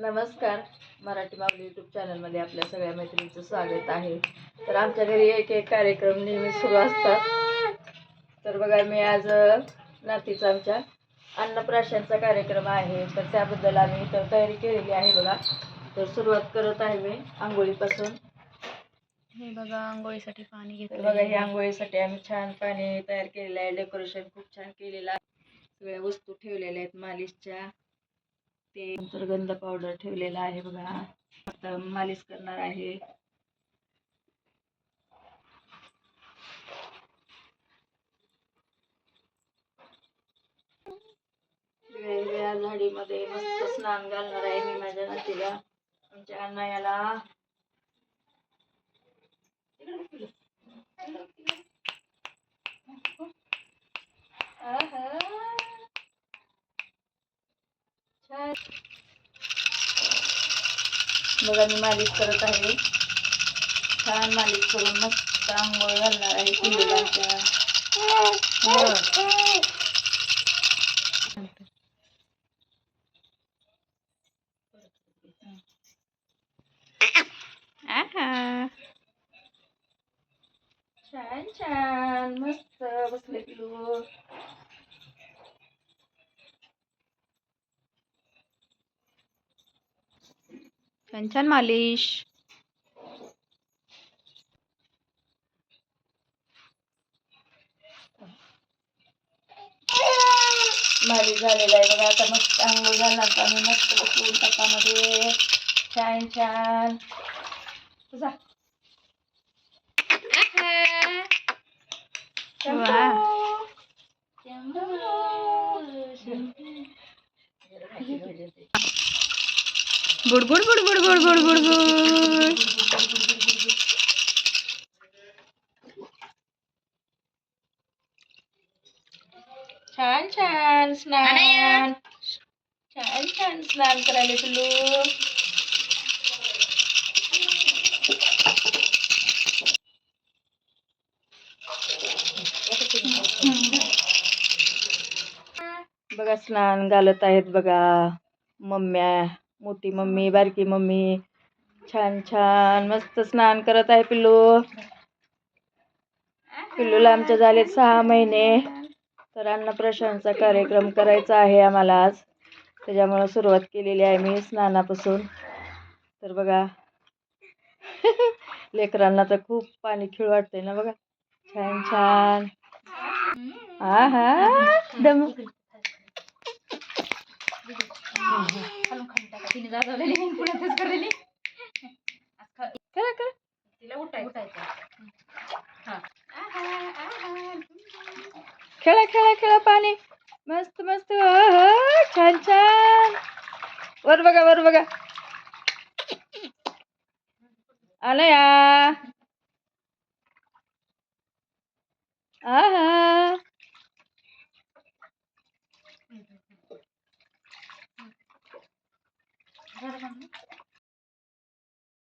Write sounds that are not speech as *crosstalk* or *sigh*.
नमस्कार. मराठी माऊली यूट्यूब चॅनलमध्ये आपल्या सगळ्या मैत्रिणींचं स्वागत आहे. तर आमच्या घरी एक एक कार्यक्रम नेहमी सुरू असतात. तर बघा मी आज नातीचा आमच्या अन्नप्राशनचा कार्यक्रम आहे. तर त्याबद्दल आम्ही इथं तयारी केलेली आहे बघा. तर सुरुवात करत आहे मी आंघोळीपासून. हे बघा आंघोळीसाठी पाणी घेतलं बघा ही आंघोळीसाठी आम्ही छान पाणी तयार केलेलं आहे. डेकोरेशन खूप छान केलेलं आहे. सगळ्या वस्तू ठेवलेल्या आहेत मालिशच्या. ते नंतर गंध पावडर ठेवलेला आहे बघा. आता मालिश करणार आहे. वेगवेगळ्या झाडीमध्ये मस्त स्नान घालणार आहे मी माझ्या नातीला. आमच्या अण्णायाला याला. छान. बघा मी मालिश करत आहे. छान मालिश करून मस्त आंघोळ घालणार आहे पिल्लूलाच्या छान छान. मस्त बसले पिल्लू. छान छान मालिश मालिश झालेला आहे बघा आता मस्त आंघोळ झाला आम्ही मस्त बसून तापामध्ये छान छान तुझा वा. बुडबुड बुडबुड बुडबुड बुडबुड छान छान स्नान. छान छान स्नान करायला पिल्लू. बघा स्नान घालत आहेत बघा. मम्म्या. मोठी मम्मी बारकी मम्मी. छान छान. मस्त स्नान करत आहे पिल्लू. पिल्लूला आमच्या झाले सहा महिने. तर अन्नप्राशनचा कार्यक्रम करायचा आहे आम्हाला आज. त्याच्यामुळं सुरुवात केलेली आहे मी स्नानापासून. तर बघा. *laughs* लेकरांना तर खूप पाणी खिळ वाटतंय ना बघा. छान छान. हा हा दम करा करा तिला उठायचं. खेळा खेळा खेळा पाणी. मस्त मस्त. छान छान. वर बघा वर बघा. आलं या आहा. kazandık.